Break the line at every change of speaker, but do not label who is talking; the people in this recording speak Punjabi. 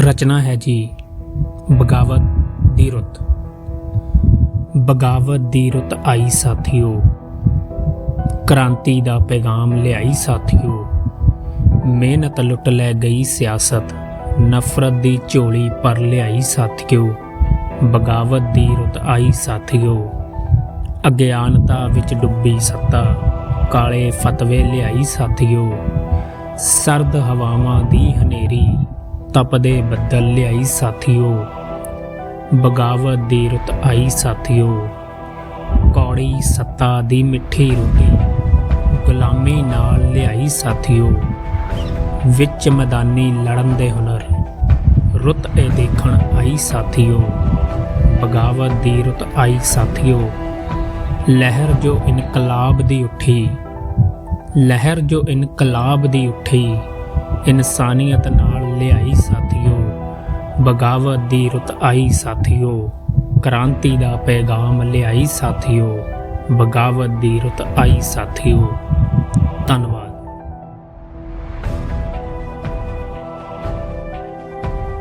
ਰਚਨਾ ਹੈ ਜੀ ਬਗਾਵਤ ਦੀ ਰੁੱਤ। ਬਗਾਵਤ ਦੀ ਰੁੱਤ ਆਈ ਸਾਥੀਓ, ਕ੍ਰਾਂਤੀ ਦਾ ਪੈਗਾਮ ਲਿਆਈ ਸਾਥੀਓ, ਮਿਹਨਤ ਲੁੱਟ ਲੈ ਗਈ ਸਿਆਸਤ, ਨਫ਼ਰਤ ਦੀ ਝੋਲੀ ਪਰ ਲਿਆਈ ਸਾਥੀਓ, ਬਗਾਵਤ ਦੀ ਰੁੱਤ ਆਈ ਸਾਥੀਓ ਅਗਿਆਨਤਾ ਵਿੱਚ ਡੁੱਬੀ ਸੱਤਾ, ਕਾਲੇ ਫਤਵੇ ਲਿਆਈ ਸਾਥੀਓ, ਸਰਦ ਹਵਾਵਾਂ ਦੀ ਹਨੇਰੀ ਤਪਦੇ ਬੱਦਲ ਲਿਆਈ ਸਾਥੀਓ, ਬਗਾਵਤ ਦੀ ਰੁੱਤ ਆਈ ਸਾਥੀਓ। ਕੌੜੀ ਸੱਤਾ ਦੀ ਮਿੱਠੀ ਰੋਟੀ ਗੁਲਾਮੀ ਨਾਲ ਲਿਆਈ ਸਾਥੀਓ। ਵਿੱਚ ਮੈਦਾਨੀ ਲੜਨ ਦੇ ਹੁਨਰ, ਰੁੱਤ ਇਹ ਦੇਖਣ ਆਈ ਸਾਥੀਓ। ਬਗਾਵਤ ਦੀ ਰੁੱਤ ਆਈ ਸਾਥੀਓ। ਲਹਿਰ ਜੋ ਇਨਕਲਾਬ ਦੀ ਉੱਠੀ, ਲਹਿਰ ਜੋ ਇਨਕਲਾਬ ਦੀ ਉੱਠੀ, ਇਨਸਾਨੀਅਤ ਨਾਲ ਲਿਆਈ ਸਾਥੀਓ, ਬਗਾਵਤ ਦੀ ਰੁਤ ਆਈ ਸਾਥੀਓ, ਕ੍ਰਾਂਤੀ ਦਾ ਪੈਗਾਮ ਲਿਆਈ ਸਾਥੀਓ, ਬਗਾਵਤ ਦੀ ਰੁਤ ਆਈ ਸਾਥੀਓ। ਧੰਨਵਾਦ।